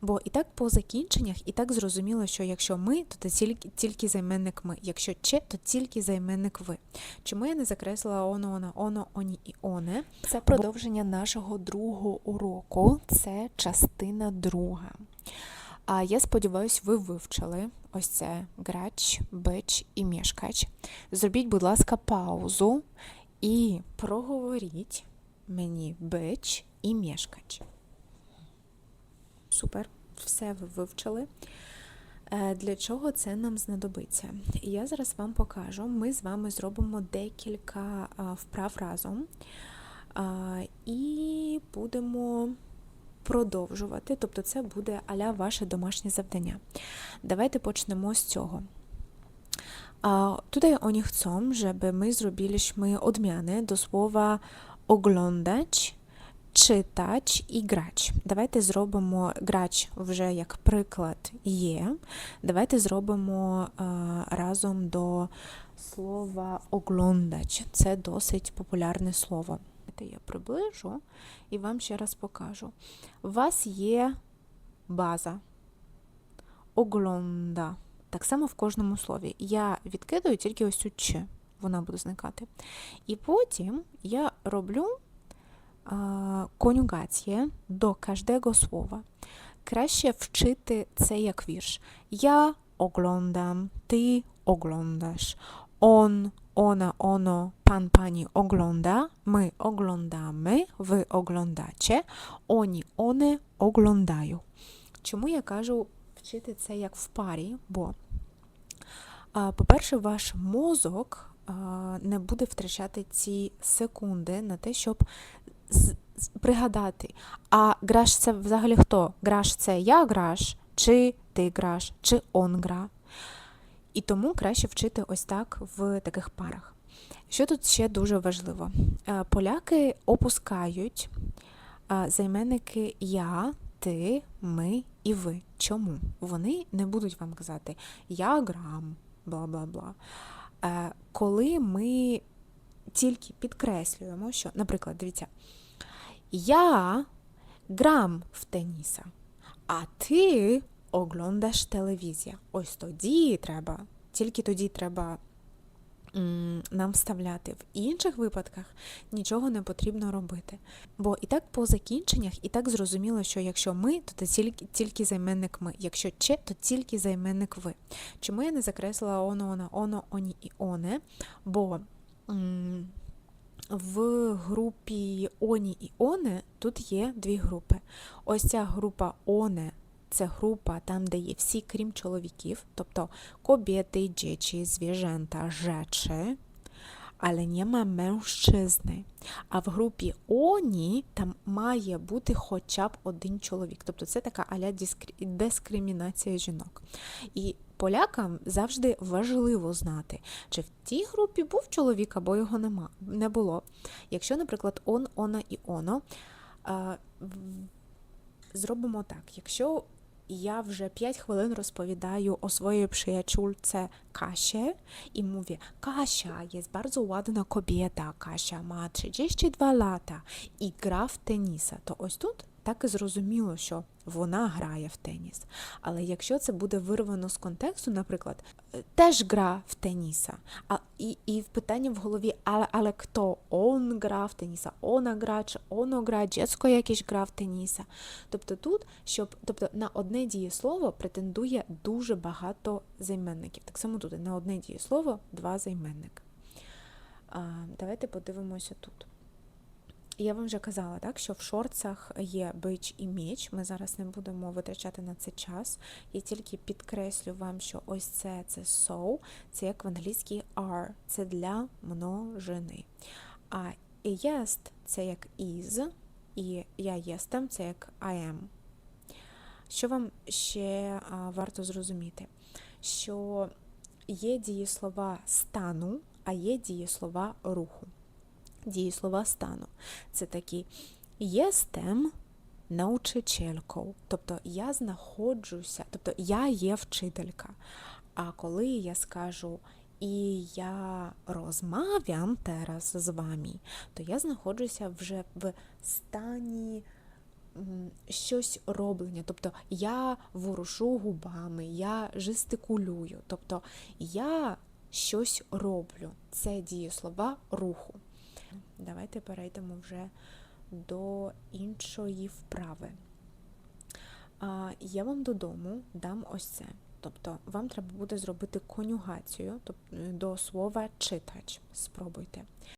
Бо і так по закінченнях, і так зрозуміло, що якщо ми, то це тільки, тільки займенник ми. Якщо че, то тільки займенник ви. Чому я не закреслила оно, оно, оно, оні і оне? Це продовження нашого другого уроку. Це частина друга. А я сподіваюся, ви вивчили ось це грач, бич і мішкач. Зробіть, будь ласка, паузу і проговоріть мені бич і мішкач. Супер, все ви вивчили. Е, Для чого це нам знадобиться? Я зараз вам покажу. Ми з вами зробимо декілька вправ разом і будемо продовжувати. Тобто, це буде аля ваше домашнє завдання. Давайте почнемо з цього. Tutaj oni chcą, żeby my zrobiliśmy odmiany do słowa oglądać, czytać і грати. Давайте зробимо грач вже як приклад є. Давайте зробимо е, разом до слова оглądać. Це досить популярне слово. Я приближу і вам ще раз покажу. У вас є база. Оглонда. Так само в кожному слові. Я відкидаю тільки ось цю «ч», вона буде зникати. І потім я роблю конюгація до кожного слова. Краще вчити це як вірш. Я оглądam, ти оглądasz, он, ona, ono, pan, pani ogląda, my oglądamy, ви oglądacie, oni, one oglądają. Чому я кажу вчити це як в парі? Бо, а, по-перше, ваш мозок а, не буде втрачати ці секунди на те, щоб з- з- пригадати. А граш це взагалі хто? Граш це я граш, чи ти граш, чи он гра. І тому краще вчити ось так в таких парах. Що тут ще дуже важливо? Е, Поляки опускають е, займенники я, ти, ми і ви. Чому? Вони не будуть вам казати я грам, бла бла бла. Коли ми тільки підкреслюємо, що, наприклад, дивіться, я грам в теніса, а ти оглądasz телевізія. Ось тоді треба, тільки тоді треба нам вставляти. В інших випадках нічого не потрібно робити. Бо і так по закінченнях, і так зрозуміло, що якщо ми, то це тільки, тільки займенник ми. Якщо че, то тільки займенник ви. Чому я не закреслила оно, оно, оно, оні і оне? Бо в групі оні і оне тут є дві групи. Ось ця група оне це група там, де є всі, крім чоловіків, тобто kobiety, dzieci, zwierzęta, rzeczy, але нема мężczyzny. А в групі оні там має бути хоча б один чоловік. Тобто це така аля дискримінація жінок. І полякам завжди важливо знати, чи в тій групі був чоловік, або його нема, не було. Якщо, наприклад, он, она і оно, зробимо так. Якщо я вже 5 хвилин розповідаю o swojej przyjaciółce Kasie i mówię, Kasia jest bardzo ładna kobieta, Kasia ma 32 lata і гра в теніса, то ось тут так і зрозуміло, що вона грає в теніс. Але якщо це буде вирвано з контексту, наприклад, е, теж гра в теніса, а, і, і питання в голові, але, але хто? Он гра в теніса, она гра, чи оно гра, дєцько якийсь гра в теніса. Тобто тут, щоб тобто на одне дієслово претендує дуже багато займенників. Так само тут на одне дієслово два займенники. А, давайте подивимося тут. Я вам вже казала, так, що в шорцах є бич і меч. Ми зараз не будемо витрачати на це час. Я тільки підкреслю вам, що ось це це so, це як в англійській are, це для множини. А jest це як is, і я єстем це як I am. Що вам ще варто зрозуміти? Що є дієслова стану, а є дієслова руху. Дієслова стану. Це такі єстем nauczycielką, тобто я знаходжуся, тобто я є вчителька. А коли я скажу і я розмовлям зараз з вами, то я знаходжуся вже в стані щось роблення. Тобто я ворушу губами, я жестикулюю. Тобто я щось роблю. Це дієслова руху. Давайте перейдемо вже до іншої вправи. А, я вам додому дам ось це. Тобто вам треба буде зробити конюгацію тобто, до слова читач. Спробуйте.